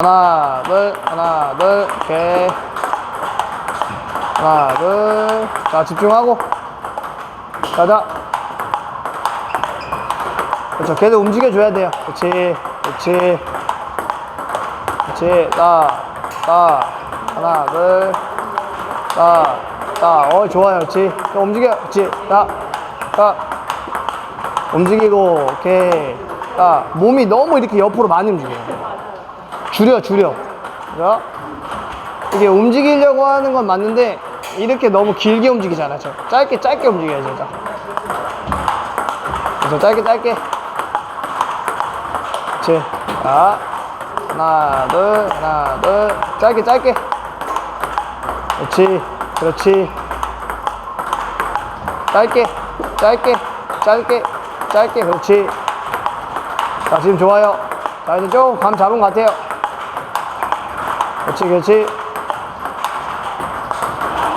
하나, 둘, 하나, 둘, 오케이. 하나, 둘. 자, 집중하고. 가자. 그렇죠. 계속 움직여줘야 돼요. 그렇지. 그렇지. 그렇지. 따, 따. 하나, 둘. 따, 따. 어, 좋아요. 그렇지. 또 움직여. 그렇지. 따, 따. 움직이고. 오케이. 따. 몸이 너무 이렇게 옆으로 많이 움직여요. 줄여 줄여. 자, 이게 움직이려고 하는 건 맞는데 이렇게 너무 길게 움직이잖아요 저. 짧게 짧게 움직여야죠 자. 그래서 짧게 짧게. 그렇지 자 하나 둘 하나 둘. 짧게 짧게. 그렇지 그렇지. 짧게 짧게 짧게 짧게 그렇지. 자 지금 좋아요. 자 이제 조금 감 잡은 것 같아요 그렇지 그렇지.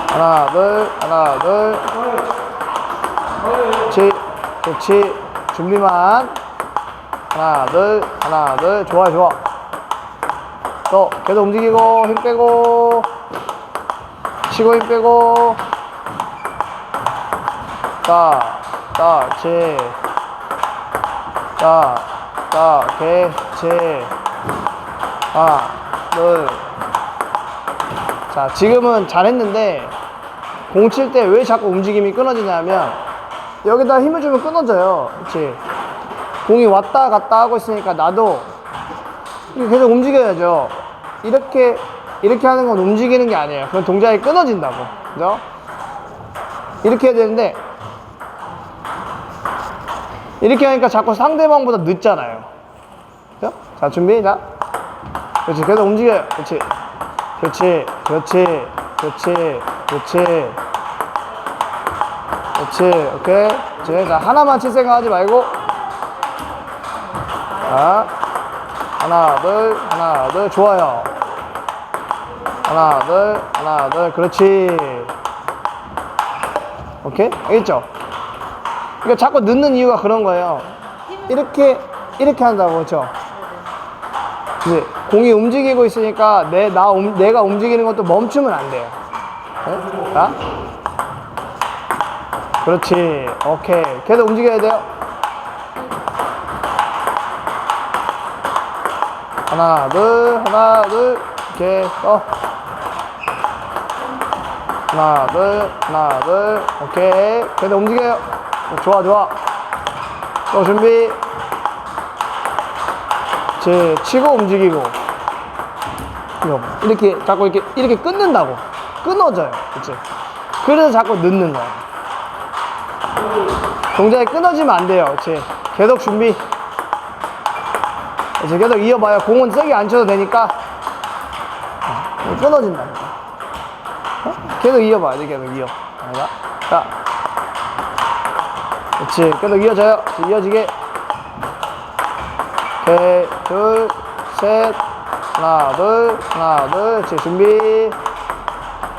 하나 둘 하나 둘. 그렇지 그렇지. 준비만. 하나 둘 하나 둘. 좋아 좋아. 또 계속 움직이고 힘 빼고. 치고 힘 빼고. 자자 그렇지 자자 오케이 그렇지 하나 둘 자, 지금은 잘했는데 공 칠 때 왜 자꾸 움직임이 끊어지냐면 여기다 힘을 주면 끊어져요. 그렇지? 공이 왔다 갔다 하고 있으니까 나도 계속 움직여야죠. 이렇게 이렇게 하는 건 움직이는 게 아니에요. 그건 동작이 끊어진다고. 그죠? 이렇게 해야 되는데 이렇게 하니까 자꾸 상대방보다 늦잖아요. 그죠? 자, 준비. 자. 그렇지. 계속 움직여요. 그렇지. 그렇지, 그렇지, 그렇지, 그렇지, 그렇지, 오케이. 이제 자 하나만 칠 생각하지 말고, 자 하나, 둘, 하나, 둘, 좋아요. 하나, 둘, 하나, 둘, 그렇지. 오케이, 알겠죠? 이거 자꾸 늦는 이유가 그런 거예요. 이렇게 이렇게 한다고 그렇죠? 이제 공이 움직이고 있으니까 내, 나, 움- 내가 움직이는 것도 멈추면 안 돼요. 네? 자. 그렇지. 오케이. 계속 움직여야 돼요. 하나, 둘, 하나, 둘. 오케이. 또. 하나, 둘, 하나, 둘. 오케이. 계속 움직여요. 좋아, 좋아. 또 준비. 제 치고 움직이고. 이렇게 자꾸 이렇게 이렇게 끊는다고. 끊어져요 그치? 그래서 자꾸 늦는 거야. 동작이 끊어지면 안 돼요 그치? 계속 준비. 그치 계속 이어봐요. 공은 세게 안 쳐도 되니까. 어, 끊어진다니까 어? 계속 이어봐야 돼 계속 이어. 자, 자. 그치 계속 이어져요. 이어지게 오케이 둘, 셋, 하나, 둘, 하나, 둘, 제 준비.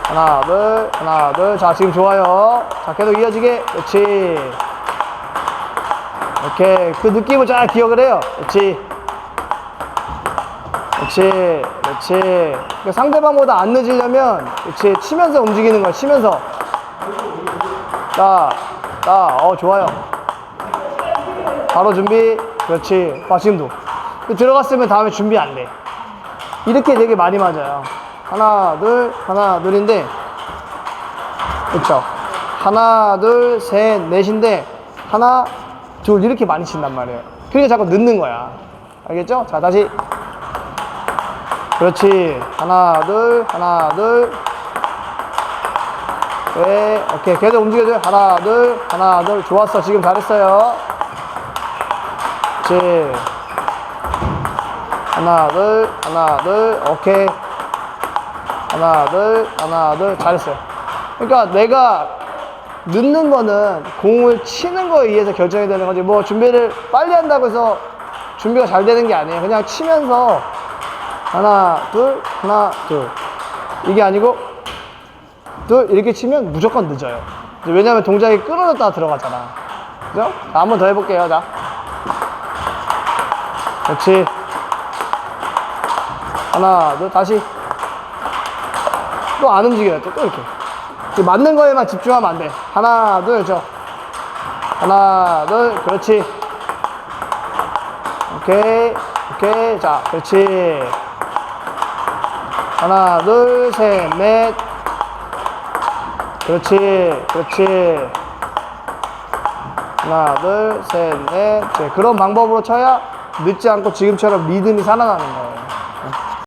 하나, 둘, 하나, 둘. 자, 지금 좋아요. 자, 계속 이어지게. 그렇지. 오케이. 그 느낌을 잘 기억을 해요. 그렇지. 그렇지. 그렇지. 그러니까 상대방보다 안 늦으려면, 그렇지. 치면서 움직이는 거야, 치면서. 따, 따, 어, 좋아요. 바로 준비. 그렇지. 봐, 지금도. 들어갔으면 다음에 준비 안 돼. 이렇게 되게 많이 맞아요. 하나, 둘, 하나, 둘인데. 그쵸. 하나, 둘, 셋, 넷인데. 하나, 둘, 이렇게 많이 친단 말이에요. 그러니까 자꾸 늦는 거야. 알겠죠? 자, 다시. 그렇지. 하나, 둘, 하나, 둘. 네, 오케이. 계속 움직여줘요. 하나, 둘, 하나, 둘. 좋았어. 지금 잘했어요. 그렇지. 하나, 둘, 하나, 둘. 오케이. 하나, 둘, 하나, 둘. 잘했어요. 그러니까 내가 늦는 거는 공을 치는 거에 의해서 결정이 되는 거지. 뭐 준비를 빨리 한다고 해서 준비가 잘 되는 게 아니에요. 그냥 치면서 하나, 둘, 하나, 둘. 이게 아니고 둘 이렇게 치면 무조건 늦어요. 왜냐면 동작이 끊어졌다가 들어가잖아. 그죠? 자, 한번 더 해볼게요. 자. 그렇지. 하나, 둘, 다시. 또 안 움직여요. 또, 또 이렇게. 이 맞는 거에만 집중하면 안 돼. 하나, 둘, 저. 하나, 둘, 그렇지. 오케이, 오케이. 자, 그렇지. 하나, 둘, 셋, 넷. 그렇지, 그렇지. 하나, 둘, 셋, 넷. 네, 그런 방법으로 쳐야 늦지 않고 지금처럼 리듬이 살아나는 거예요.